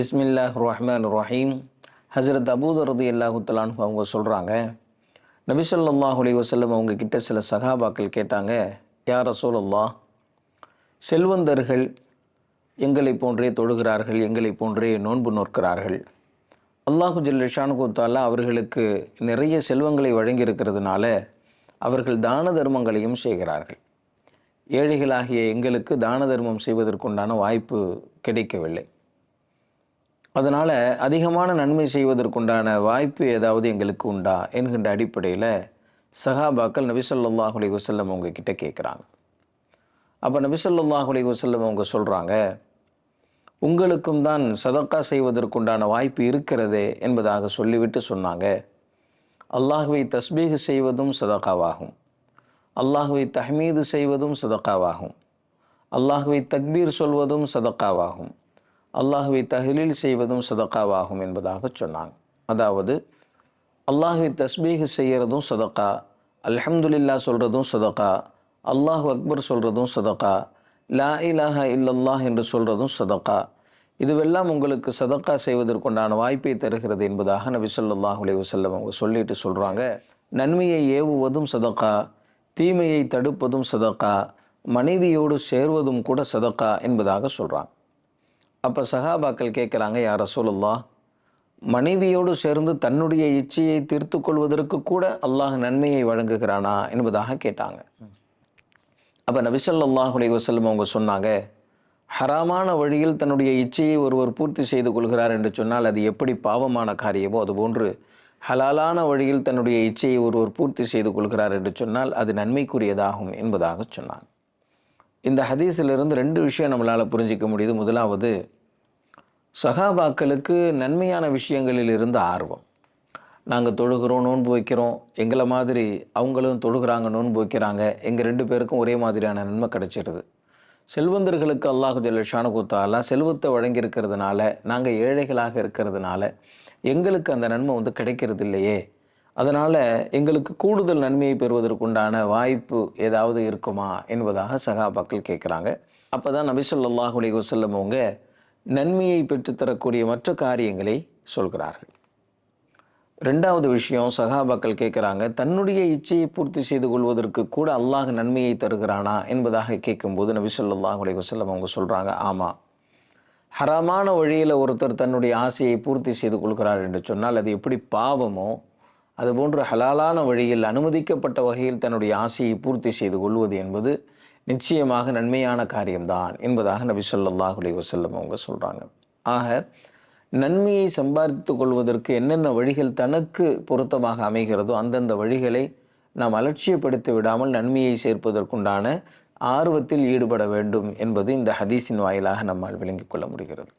பிஸ்மில்லாஹ் ரஹ்மான் ரஹீம் ஹசரத் அபூதரது ரதி அல்லாஹுத்தலான் அவங்க சொல்கிறாங்க நபி ஸல்லல்லாஹு அலைஹி வஸல்லம் அவங்க கிட்ட சில சகாபாக்கள் கேட்டாங்க யார் ரசூலுல்லாஹ் செல்வந்தர்கள் எங்களை போன்றே தொழுகிறார்கள் எங்களை போன்றே நோன்பு நோக்கிறார்கள் அல்லாஹு ஜல்லிஷானு தாலா அவர்களுக்கு நிறைய செல்வங்களை வழங்கியிருக்கிறதுனால அவர்கள் தான தர்மங்களையும் செய்கிறார்கள். ஏழைகளாகிய எங்களுக்கு தான தர்மம் செய்வதற்குண்டான வாய்ப்பு கிடைக்கவில்லை. அதனால் அதிகமான நன்மை செய்வதற்குண்டான வாய்ப்பு ஏதாவது எங்களுக்கு உண்டா என்கின்ற அடிப்படையில் சஹாபாக்கள் நபி ஸல்லல்லாஹு அலைஹி அவங்க கிட்ட கேட்குறாங்க அப்போ நபி ஸல்லல்லாஹு அலைஹி அவங்க சொல்கிறாங்க உங்களுக்கும் தான் சதக்கா செய்வதற்குண்டான வாய்ப்பு இருக்கிறதே என்பதாக சொல்லிவிட்டு சொன்னாங்க. அல்லாஹுவை தஸ்பீக செய்வதும் சதக்காவாகும். அல்லாஹுவை தஹ்மீது செய்வதும் சதக்காவாகும். அல்லாஹுவை தக்பீர் சொல்வதும் சதக்காவாகும். அல்லாஹுவை தஹ்லீல் செய்வதும் சதக்காவாகும் என்பதாக சொன்னாங்க. அதாவது அல்லாஹுவை தஸ்பீக செய்கிறதும் சதக்கா அல்ஹம்துலில்லா சொல்கிறதும் சதக்கா அல்லாஹ் அக்பர் சொல்கிறதும் சதக்கா லா இலாஹா இல்லல்லாஹ் என்று சொல்கிறதும் சதக்கா இதுவெல்லாம் உங்களுக்கு சதக்கா செய்வதற்குண்டான வாய்ப்பை தருகிறது என்பதாக நபி ஸல்லல்லாஹு அலைஹி வஸல்லம் அவங்க சொல்லிட்டு சொல்கிறாங்க நன்மையை ஏவுவதும் சதக்கா தீமையை தடுப்பதும் சதக்கா மனைவியோடு சேர்வதும் கூட சதக்கா என்பதாக சொல்கிறாங்க அப்போ சஹாபாக்கள் கேட்குறாங்க யார் ரசூலுல்லா மனைவியோடு சேர்ந்து தன்னுடைய இச்சையை தீர்த்து கொள்வதற்கு கூட அல்லாஹ் நன்மையை வழங்குகிறானா? என்பதாக கேட்டாங்க. அப்போ நபிசல்லாஹ் அலைஹி வஸல்லம் அவங்க சொன்னாங்க ஹராமான வழியில் தன்னுடைய இச்சையை ஒருவர் பூர்த்தி செய்து கொள்கிறார் என்று சொன்னால் அது எப்படி பாவமான காரியமோ அதுபோன்று ஹலாலான வழியில் தன்னுடைய இச்சையை ஒருவர் பூர்த்தி செய்து கொள்கிறார் என்று சொன்னால் அது நன்மைக்குரியதாகும் என்பதாக சொன்னாங்க. இந்த ஹதீஸிலிருந்து ரெண்டு விஷயம் நம்மளால் புரிஞ்சிக்க முடியுது. முதலாவது சகாபாக்களுக்கு நன்மையான விஷயங்களில் இருந்த ஆர்வம். நாங்கள் தொழுகிறோம் நோன்பு வைக்கிறோம் எங்களை மாதிரி அவங்களும் தொழுகிறாங்க நோன்பு வைக்கிறாங்க எங்கள் ரெண்டு பேருக்கும் ஒரே மாதிரியான நன்மை கிடைச்சிருது. செல்வந்தர்களுக்கு அல்லாஹு ஜல்லஷானு குத்தாலாம் செல்வத்தை வழங்கியிருக்கிறதுனால நாங்கள் ஏழைகளாக இருக்கிறதுனால எங்களுக்கு அந்த நன்மை வந்து கிடைக்கிறது இல்லையே. அதனால் எங்களுக்கு கூடுதல் நன்மையை பெறுவதற்குண்டான வாய்ப்பு ஏதாவது இருக்குமா என்பதாக சகாபாக்கள் கேட்குறாங்க. அப்போ தான் நபி ஸல்லல்லாஹு அலைஹி அவங்க நன்மையை பெற்றுத்தரக்கூடிய மற்ற காரியங்களை சொல்கிறார்கள். ரெண்டாவது விஷயம் சகாபாக்கள் கேட்குறாங்க தன்னுடைய இச்சையை பூர்த்தி செய்து கொள்வதற்கு கூட அல்லாஹ் நன்மையை தருகிறானா என்பதாக கேட்கும்போது நபி ஸல்லல்லாஹு அலைஹி வஸல்லம் அவங்க சொல்கிறாங்க ஆமாம் ஹராமான வழியில் ஒருத்தர் தன்னுடைய ஆசையை பூர்த்தி செய்து கொள்கிறார் என்று சொன்னால் அது எப்படி பாவமோ அதுபோன்று ஹலாலான வழியில் அனுமதிக்கப்பட்ட வகையில் தன்னுடைய ஆசையை பூர்த்தி செய்து கொள்வது என்பது நிச்சயமாக நன்மையான காரியம்தான் என்பதாக நபி ஸல்லல்லாஹு அலைஹி அவங்க சொல்கிறாங்க ஆக நன்மையை சம்பாதித்து கொள்வதற்கு என்னென்ன வழிகள் தனக்கு பொருத்தமாக அமைகிறதோ அந்தந்த வழிகளை நாம் அலட்சியப்படுத்தி விடாமல் நன்மையை சேர்ப்பதற்குண்டான ஆர்வத்தில் ஈடுபட வேண்டும் என்பது இந்த ஹதீஸின் வாயிலாக நம்மால் விளங்கிக் கொள்ள முடிகிறது.